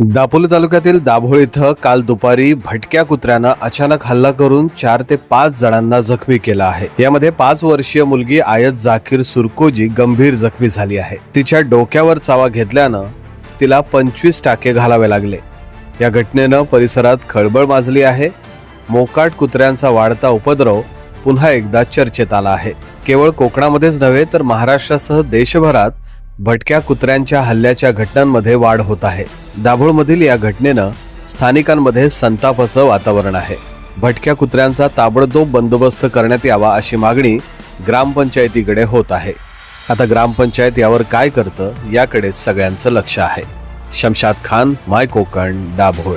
दापोली तालुक्यातील दाभोळ इथं काल दुपारी भटक्या कुत्र्यानं अचानक हल्ला करून चार ते पाच जणांना जखमी केला आहे. यामध्ये पाच वर्षीय मुलगी आयत जाकीर सुरकोजी गंभीर जखमी झाली आहे. तिच्या डोक्यावर चावा घेतल्यानं तिला पंचवीस टाके घालावे लागले. या घटनेनं परिसरात खळबळ माजली आहे. मोकाट कुत्र्यांचा वाढता उपद्रव पुन्हा एकदा चर्चेत आला आहे. केवळ कोकणामध्येच नव्हे तर महाराष्ट्रासह देशभरात भटक्या कुत्र्यांच्या हल्ल्याच्या घटनांमध्ये वाढ होत आहे. दाभोळमधील या घटनेनं स्थानिकांमध्ये संतापाचं वातावरण आहे. भटक्या कुत्र्यांचा ताबडतोब बंदोबस्त करण्यात यावा अशी मागणी ग्रामपंचायतीकडे होत आहे. आता ग्रामपंचायत यावर काय करतं याकडे सगळ्यांचं लक्ष आहे. शमशाद खान माय कोकण दाभोळ.